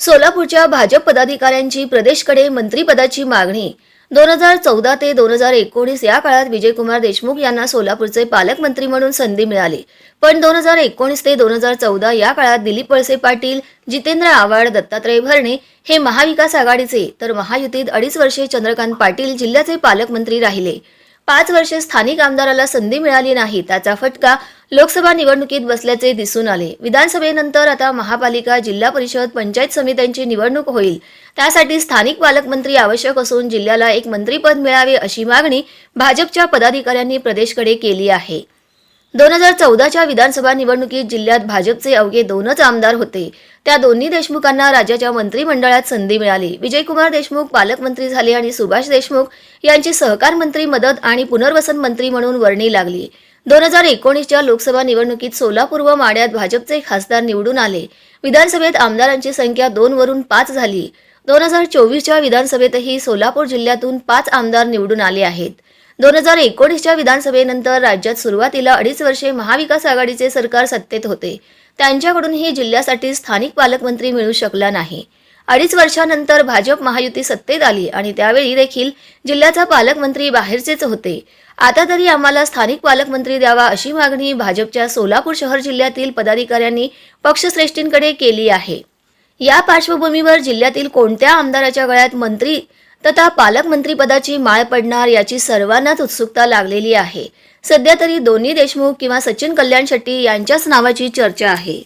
सोलापूरच्या भाजप पदाधिकाऱ्यांची प्रदेशकडे मंत्रीपदाची मागणी. दोन हजार चौदा ते दोन हजार एकोणीस या काळात विजयकुमार देशमुख यांना सोलापूरचे पालकमंत्री म्हणून संधी मिळाली. पण दोन हजार एकोणीस ते दोन हजार चौदा या काळात दिलीप वळसे पाटील जितेंद्र आव्हाड दत्तात्रय भरणे हे महाविकास आघाडीचे तर महायुतीत अडीच वर्षे चंद्रकांत पाटील जिल्ह्याचे पालकमंत्री राहिले. पाच वर्षे स्थानिक आमदाराला संधी मिळाली नाही त्याचा फटका लोकसभा निवडणुकीत बसल्याचे दिसून आले. विधानसभेनंतर आता महापालिका जिल्हा परिषद पंचायत समित्यांची निवडणूक होईल. त्यासाठी स्थानिक पालकमंत्री आवश्यक असून जिल्ह्याला एक मंत्रीपद मिळावे अशी मागणी भाजपच्या पदाधिकाऱ्यांनी प्रदेशकडे केली आहे. दोन हजार चौदाच्या विधानसभा निवडणुकीत जिल्ह्यात भाजपचे अवघे दोनच आमदार होते. त्या दोन्ही देशमुखांना राज्याच्या मंत्रिमंडळात संधी मिळाली. विजयकुमार देशमुख पालकमंत्री झाले आणि सुभाष देशमुख यांची सहकार मंत्री मदत आणि पुनर्वसन मंत्री म्हणून वर्णी लागली. दोन हजार एकोणीसच्या लोकसभा निवडणुकीत सोलापूर व माड्यात भाजपचे खासदार निवडून आले. विधानसभेत आमदारांची संख्या दोन वरून पाच झाली. दोन हजार चोवीसच्या विधानसभेतही सोलापूर जिल्ह्यातून पाच आमदार निवडून आले आहेत. दोन हजार एकोणीसच्या विधानसभेनंतर राज्यात सुरुवातीला अडीच वर्षे महाविकास आघाडीचे सरकार सत्तेत होते. त्यांच्याकडूनही जिल्ह्यासाठी स्थानिक पालकमंत्री मिळू शकला नाही. अडीच वर्षानंतर भाजप महायुती सत्तेत आली आणि त्यावेळी देखील जिल्ह्याचा पालकमंत्री बाहेरचेच होते. आता तरी आम्हाला स्थानिक पालकमंत्री द्यावा अशी मागणी भाजपच्या सोलापूर शहर जिल्ह्यातील पदाधिकाऱ्यांनी पक्षश्रेष्ठींकडे केली आहे. या पार्श्वभूमीवर जिल्ह्यातील कोणत्या आमदाराच्या गळ्यात मंत्री तथा पालकमंत्रीपदाची माळ पडणार याची सर्वांनाच उत्सुकता लागलेली आहे. सध्या तरी दोन्ही देशमुख किंवा सचिन कल्याण शेट्टी यांच्याच नावाची चर्चा आहे.